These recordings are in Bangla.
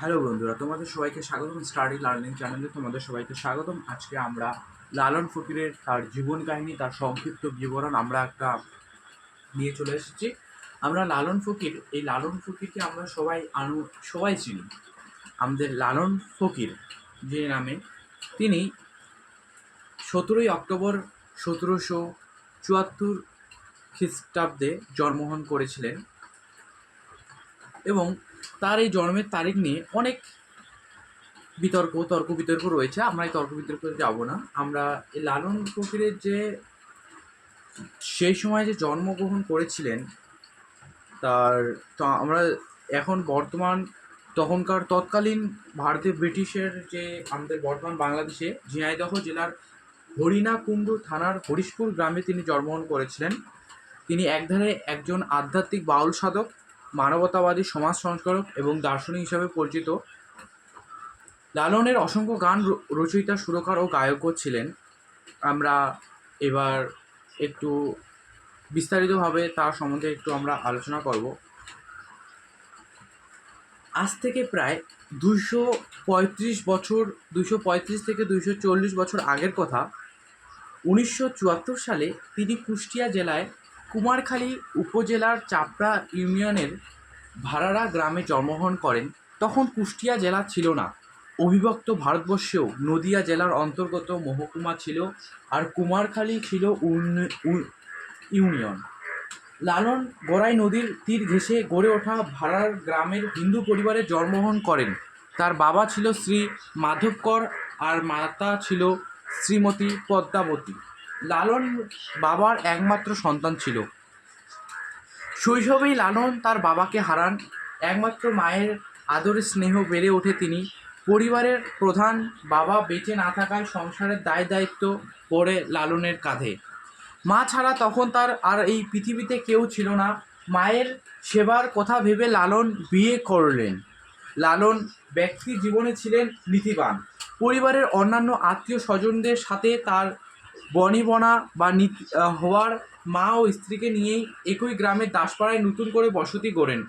হ্যালো বন্ধুরা, তোমাদের সবাইকে স্বাগতম স্টাডি লার্নিং চ্যানেলে তোমাদের সবাইকে স্বাগতম। আজকে আমরা লালন ফকিরের তার জীবন কাহিনী, তার সংক্ষিপ্ত বিবরণ আমরা একটা নিয়ে চলে এসেছি। আমরা লালন ফকির, এই লালন ফকিরকে আমরা সবাই আনু, সবাই চিনি। আমাদের লালন ফকির যে নামে, তিনি সতেরোই অক্টোবর সতেরোশো চুয়াত্তর খ্রিস্টাব্দে জন্মগ্রহণ করেছিলেন এবং তার এই জন্মের তারিখ নিয়ে অনেক বিতর্ক তর্ক বিতর্ক রয়েছে। আমরা এই তর্ক বিতর্কে যাব না। আমরা এই লালন ফকিরের যে সেই সময় যে জন্মগ্রহণ করেছিলেন, তার আমরা এখন বর্তমান তখনকার তৎকালীন ভারতীয় ব্রিটিশের যে আমাদের বর্তমান বাংলাদেশে ঝিনাইদহ জেলার হরিণাকুণ্ডু থানার হরিশপুর গ্রামে তিনি জন্মগ্রহণ করেছিলেন। তিনি একধারে একজন আধ্যাত্মিক বাউল সাধক মানবতাবাদী সমাজ সংস্কারক এবং দার্শনিক হিসাবে পরিচিত। লালনের অসংখ্য গান রচয়িতা, সুরকার ও গায়কও ছিলেন। আমরা এবার একটু বিস্তারিতভাবে তার সম্বন্ধে একটু আমরা আলোচনা করব। আজ থেকে প্রায় দুইশো পঁয়ত্রিশ বছর, দুইশো পঁয়ত্রিশ থেকে দুইশো চল্লিশ বছর আগের কথা, উনিশশো চুয়াত্তর সালে তিনি কুষ্টিয়া জেলায় কুমারখালী উপজেলার চাপড়া ইউনিয়নের ভাড়ারা গ্রামে জন্মগ্রহণ করেন। তখন কুষ্টিয়া জেলা ছিল না। অবিভক্ত ভারতবর্ষেও নদিয়া জেলার অন্তর্গত মহকুমা ছিল আর কুমারখালী ছিল ইউনিয়ন। লালন গড়াই নদীর তীর ঘেঁষে গড়ে ওঠা ভাড়ার গ্রামের হিন্দু পরিবারে জন্মগ্রহণ করেন। তার বাবা ছিল শ্রী মাধবকর আর মাতা ছিল শ্রীমতী পদ্মাবতী। লালন বাবার একমাত্র সন্তান ছিল। শৈশবেই লালন তার বাবাকে হারান। একমাত্র মায়ের আদরে স্নেহ বেড়ে ওঠে তিনি। পরিবারের প্রধান বাবা বেঁচে না থাকায় সংসারের দায় দায়িত্ব পড়ে লালনের কাঁধে। মা ছাড়া তখন তার আর এই পৃথিবীতে কেউ ছিল না। মায়ের সেবার কথা ভেবে লালন বিয়ে করলেন। লালন ব্যক্তি জীবনে ছিলেন নীতিবান। পরিবারের অন্যান্য আত্মীয় স্বজনদের সাথে তার বনিবনা বা হওয়ার মা ও স্ত্রীকে নিয়েই একই গ্রামের দাসপাড়ায় নতুন করে বসতি গড়েন।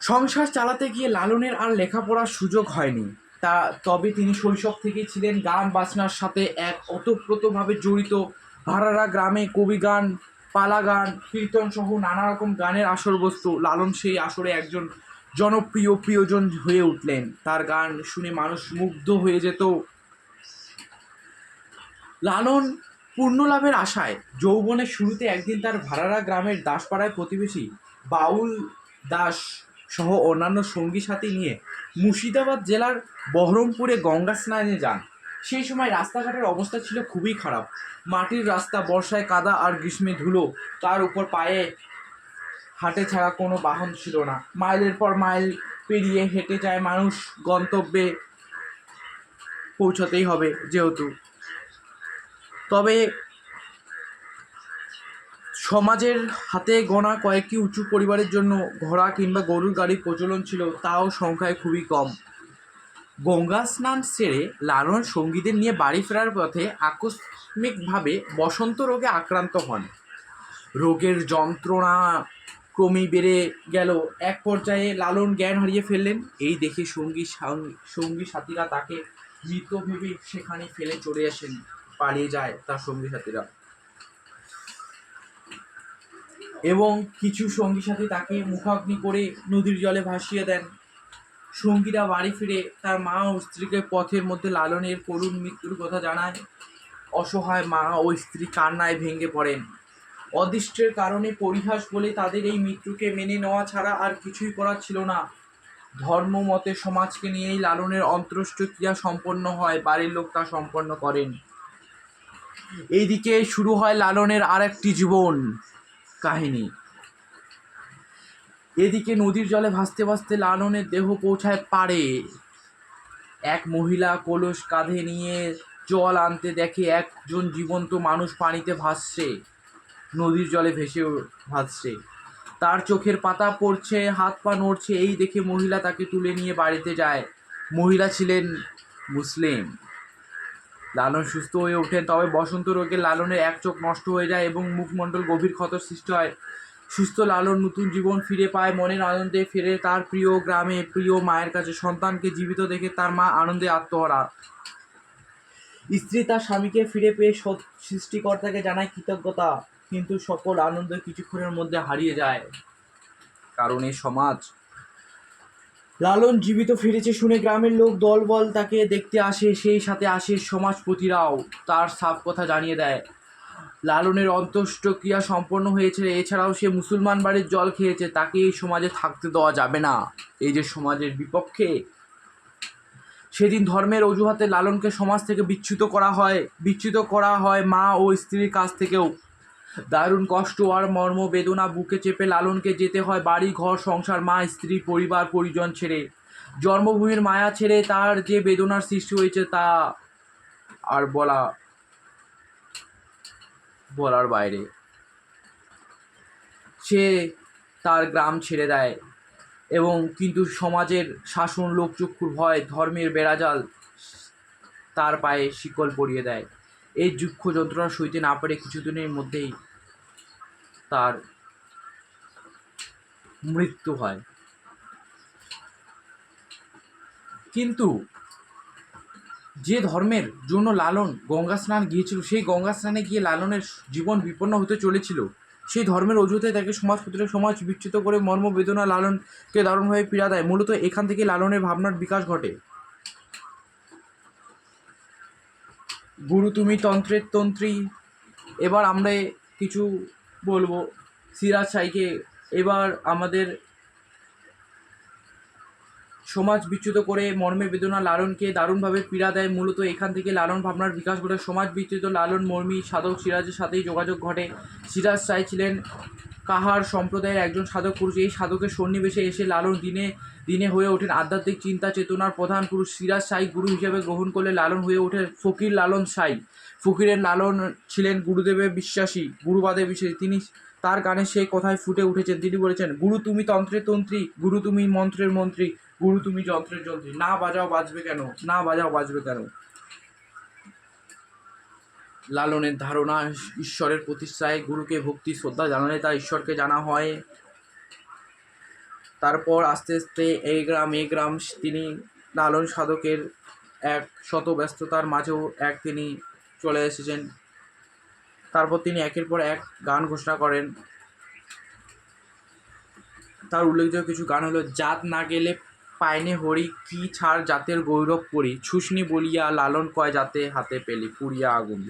সংসার চালাতে গিয়ে লালনের আর লেখাপড়ার সুযোগ হয়নি। তা তবে তিনি শৈশব থেকেই ছিলেন গান বাজনার সাথে এক ওতপ্রোতভাবে জড়িত। ভাড়ারা গ্রামে কবি গান, পালা গান, কীর্তন সহ নানা রকম গানের আসর বস্তু লালন সেই আসরে একজন জনপ্রিয় প্রিয়জন হয়ে উঠলেন। তার গান শুনে মানুষ মুগ্ধ হয়ে যেত। লালন পূর্ণলাভের আশায় যৌবনের শুরুতে একদিন তার ভাড়ারা গ্রামের দাসপাড়ায় প্রতিবেশী বাউল দাস সহ অন্যান্য সঙ্গী সাথী নিয়ে মুর্শিদাবাদ জেলার বহরমপুরে গঙ্গা স্নানে যান। সেই সময় রাস্তাঘাটের অবস্থা ছিল খুবই খারাপ। মাটির রাস্তা, বর্ষায় কাদা আর গ্রীষ্মে ধুলো, তার উপর পায়ে হাটে ছাড়া কোনো বাহন ছিল না। মাইলের পর মাইল পেরিয়ে হেঁটে যায় মানুষ, গন্তব্যে পৌঁছাতেই হবে যেহেতু। তবে সমাজের হাতে গোনা কয়েকটি উঁচু পরিবারের জন্য ঘোড়া কিংবা গরুর গাড়ির প্রচলন ছিল, তাও সংখ্যায় খুবই কম। গঙ্গা স্নান সেরে লালন সঙ্গীদের নিয়ে বাড়ি ফেরার পথে আকস্মিকভাবে বসন্ত রোগে আক্রান্ত হন। রোগের যন্ত্রণা ক্রমেই বেড়ে গেল। এক পর্যায়ে লালন জ্ঞান হারিয়ে ফেললেন। এই দেখে সঙ্গী সঙ্গী সাথীরা তাকে মৃত ভেবে সেখানে ফেলে চলে আসেন। পালিয়ে যায় তার সঙ্গী সাথীরা। এবং কিছু সঙ্গী সাথী তাকে মুখাগ্নি করে নদীর জলে ভাসিয়ে দেন। সঙ্গীরা বাড়ি ফিরে তার মা ও স্ত্রীকে পথের মধ্যে লালনের করুণ মৃত্যুর কথা জানায়। অসহায় মা ও স্ত্রী কান্নায় ভেঙে পড়েন। অদৃষ্টের কারণে পরিহাস বলে তাদের এই মৃত্যুকে মেনে নেওয়া ছাড়া আর কিছুই করার ছিল না। ধর্ম, মতে, সমাজকে নিয়েই লালনের অন্ত্যেষ্টিক্রিয়া সম্পন্ন হয়, বাড়ির লোক তা সম্পন্ন করেন। এইদিকে শুরু হয় লালনের আর একটি জীবন, কাহিনী। এদিকে নদীর জলে ভাসতে ভাসতে লালনের দেহ পৌঁছায় পারে এক মহিলা কলস কাঁধে নিয়ে জল আনতে দেখে একজন জীবন্ত মানুষ পানিতে ভাসছে, নদীর জলে ভেসে ভাসছে। তার চোখের পাতা পড়ছে, হাত পা নড়ছে, এই দেখে মহিলা তাকে তুলে নিয়ে বাড়িতে যায়। মহিলা ছিলেন মুসলিম। লালন সুস্থ হয়ে ওঠেন। তবে বসন্ত রোগে লালনের এক চোখ নষ্ট হয়ে যায় এবং মুখমণ্ডল গভীর ক্ষত সৃষ্টি হয়। সুস্থ লালন নতুন জীবন ফিরে পায় মনের আনন্দে ফিরে তার প্রিয় গ্রামে প্রিয় মায়ের কাছে। সন্তানকে জীবিত দেখে তার মা আনন্দে আত্মহারা। স্ত্রী তার স্বামীকে ফিরে পেয়ে সৃষ্টিকর্তাকে জানায় কৃতজ্ঞতা, কিন্তু সকল আনন্দ কিছুক্ষণের মধ্যে হারিয়ে যায়। কারণ এই সমাজ লালন জীবিত ফিরেছে শুনে গ্রামের লোক দলবল তাকে দেখতে আসে, সেই সাথে আসে সমাজপতিরাও। তার সাফ কথা জানিয়ে দেয়। লালনের অন্ত্যেষ্টিক্রিয়া সম্পন্ন হয়েছে, এছাড়াও সে মুসলমান বাড়ির জল খেয়েছে, তাকে এই সমাজে থাকতে দেওয়া যাবে না। এই যে সমাজের বিপক্ষে। সেদিন ধর্মের অজুহাতে লালনকে সমাজ থেকে বিচ্যুত করা হয়। বিচ্যুত করা হয় মা ও স্ত্রীর কাছ থেকেও। দারুণ কষ্ট আর মর্ম বেদনা বুকে চেপে লালনকে যেতে হয় বাড়ি, ঘর, সংসার, মা, স্ত্রী, পরিবার, পরিজন ছেড়ে। জন্মভূমির মায়া ছেড়ে তার যে বেদনার সৃষ্টি হয়েছে তা আর বলা, বলার বাইরে। সে তার গ্রাম ছেড়ে দেয় এবং কিন্তু সমাজের শাসন, লোকচক্ষুর ভয়, ধর্মের বেড়াজাল তার পায়ে শিকল পরিয়ে দেয়। এই দুঃখ যন্ত্রণা সইতে না পারে কিছুদিনের মধ্যেই তার মৃত্যু হয়। কিন্তু যে ধর্মের জন্য লালন গঙ্গা স্নান গিয়েছিল, সেই গঙ্গা স্নানে গিয়ে লালনের জীবন বিপন্ন হতে চলেছিল। সেই ধর্মের অজুহাতে তাকে সমাজ সমাজপতিরা সমাজ বিচ্ছিত করে মর্ম বেদনা লালনকে দারুণভাবে পীড়া দেয়। মূলত এখান থেকে লালনের ভাবনার বিকাশ ঘটে। গুরু তুমি তন্ত্রের তন্ত্রী, এবার আমরা কিছু বলব সিরাজ সাইকে এবার আমাদের সমাজ বিচ্যুত করে মর্মে বেদনা লালনকে দারুণভাবে পীড়া দেয়, মূলত এখান থেকে লালন ভাবনার বিকাশ ঘটে। সমাজ বিচ্যুত লালন, মর্মী সাধক সিরাজের সাথেই যোগাযোগ ঘটে। সিরাজ সাই ছিলেন কাহার সম্প্রদায়ের একজন সাধক পুরুষ। এই সাধকের সন্নিবেশে এসে লালন দিনে দিনে হয়ে ওঠেন। আধ্যাত্মিক চিন্তা, চেতনার প্রধান পুরুষ সিরাজ সাই গুরু হিসেবে গ্রহণ করলে লালন হয়ে ওঠে ফকির লালন সাই। ফকিরের লালন ছিলেন গুরুদেবের বিশ্বাসী, গুরুবাদে বিশ্বাসী। তিনি তার গানে সেই কথায় ফুটে উঠেছেন। তিনি বলেছেন, গুরু তুমি তন্ত্রের তন্ত্রী, গুরু তুমি মন্ত্রের মন্ত্রী, গুরু তুমি যন্ত্রের যন্ত্রী। না বাজাও বাজবে কেন? না বাজাও বাজবে কেন? লালনের ধারণা, ঈশ্বরের প্রতিষ্ঠায় গুরুকে ভক্তি, শ্রদ্ধা জানালে তা ঈশ্বরকে জানা হয়। তারপর আস্তে আস্তে এই গ্রাম এই গ্রাম, তিনি লালন সাধকের এক শত ব্যস্ততার মাঝেও এক তিনি চলে এসেছেন। তারপর তিনি একের পর এক গান ঘোষণা করেন। তার উল্লেখযোগ্য কিছু গান হলো, জাত না গেলে পায়নে হরি, কি ছাড় জাতের গৌরব করি? ছুসনি বলিয়া লালন কয় জাতে হাতে পেলি পুরিয়া আগুন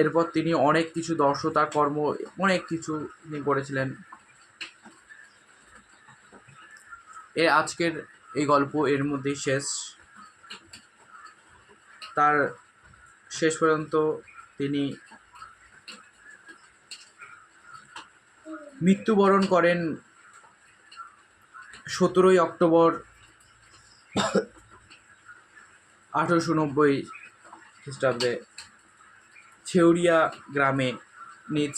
এরপর তিনি অনেক কিছু দর্শতা কর্ম, অনেক কিছু তিনি করেছিলেন। এ আজকের এই গল্প এর মধ্যেই শেষ। তার শেষ পর্যন্ত তিনি মৃত্যুবরণ করেন সতেরোই অক্টোবর আঠেরোশো নব্বই খ্রিস্টাব্দে ছেউরিয়া গ্রামে নিজ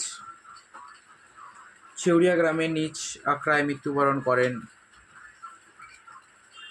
ছেউরিয়া গ্রামে নিজ আক্রায় মৃত্যুবরণ করেন।